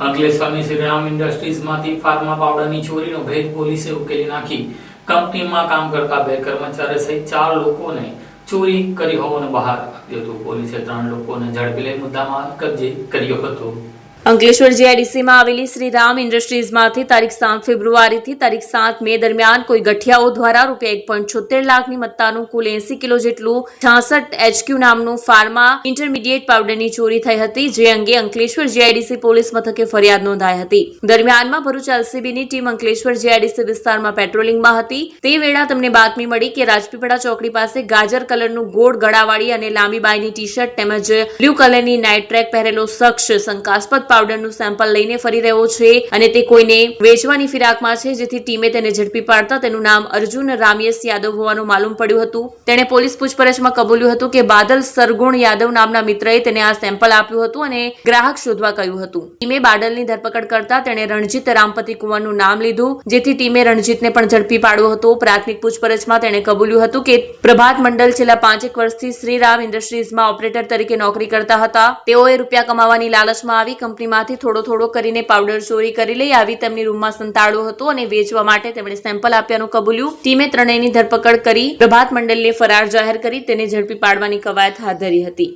અંકલેશ્વરની Shriram ઇન્ડસ્ટ્રીઝમાંથી pharma પાવડરની ચોરીનો ભેદ પોલીસે ઉકેલી નાખી. કંપનીમાં કામ કરતા બે કર્મચારી સહિત ચાર લોકોને ચોરી કરી હોવાનું બહાર આવ્યું હતું. પોલીસે ત્રણ લોકોને ઝડપી લઈ મુદ્દામાં કબજે કર્યો હતો. અંકલેશ્વર જીઆઈડીસીમાં આવેલી શ્રી રામ ઇન્ડસ્ટ્રીઝમાંથી તારીખ સાત ફેબ્રુઆરીથી તારીખ સાત મે દરમિયાન કોઈ ગઠિયાઓ દ્વારા રૂપિયા એક પોઈન્ટ છોતેર લાખની મત્તાનું કુલ એસી કિલો જેટલું છાસઠ એચક્યુ નામનું ફાર્મા ઇન્ટરમીડિયેટ પાવડરની ચોરી થઈ હતી, જે અંગે અંકલેશ્વર જીઆઈડીસી પોલીસ મથકે ફરિયાદ નોંધાઈ હતી. દરમિયાનમાં ભરૂચ એલસીબીની ટીમ અંકલેશ્વર જીઆઈડીસી વિસ્તારમાં પેટ્રોલિંગમાં હતી. તે વેળા તમને બાતમી મળી કે રાજપીપળા ચોકડી પાસે ગાજર કલરનું ગોળ ગળાવાળી અને લાંબી બાયની ટી શર્ટ તેમજ બ્લુ કલરની નાઇટ ટ્રેક પહેરેલો શખ્સ શંકાસ્પદ પાવડરનું સેમ્પલ લઈને ફરી રહ્યો છે અને તે કોઈને વેચવાની ફિરાકમાં છે, જેથી ટીમે તેને ઝડપી પાડતા તેનું નામ અર્જુન રામયસ યાદવ હોવાનું માલુમ પડ્યું હતું. તેણે પોલીસ પૂછપરછમાં કબૂલ્યું હતું કે બાદલ સરગુણ યાદવ નામના મિત્રએ તેને આ સેમ્પલ આપ્યું હતું અને ગ્રાહક શોધવા કહ્યું હતું. ટીમે બાદલની ધરપકડ કરતા તેણે રણજીત રામપતિ કુંવરનું નામ લીધું, જેથી ટીમે રણજીતને પણ ઝડપી પાડ્યો હતો. પ્રાથમિક પૂછપરછમાં તેણે કબૂલ્યું હતું કે પ્રભાત મંડળ છેલ્લા પાંચેક વર્ષથી શ્રીરામ ઇન્ડસ્ટ્રીઝમાં ઓપરેટર તરીકે નોકરી કરતા હતા. તેઓએ રૂપિયા કમાવાની લાલચમાં આવી કંપનીમાંથી થોડો થોડો કરીને પાવડર ચોરી કરી લઈ આવી. તેમની રૂમમાં સંતાડ્યો હતો અને વેચવા માટે તેમણે સેમ્પલ આપ્યાનું કબૂલ્યું. ટીમે ત્રણેયની ધરપકડ કરી. પ્રભાત મંડલને ફરાર જાહેર કરી. તેને ઝડપી પાડવાની કવાયત હાથ ધરી હતી.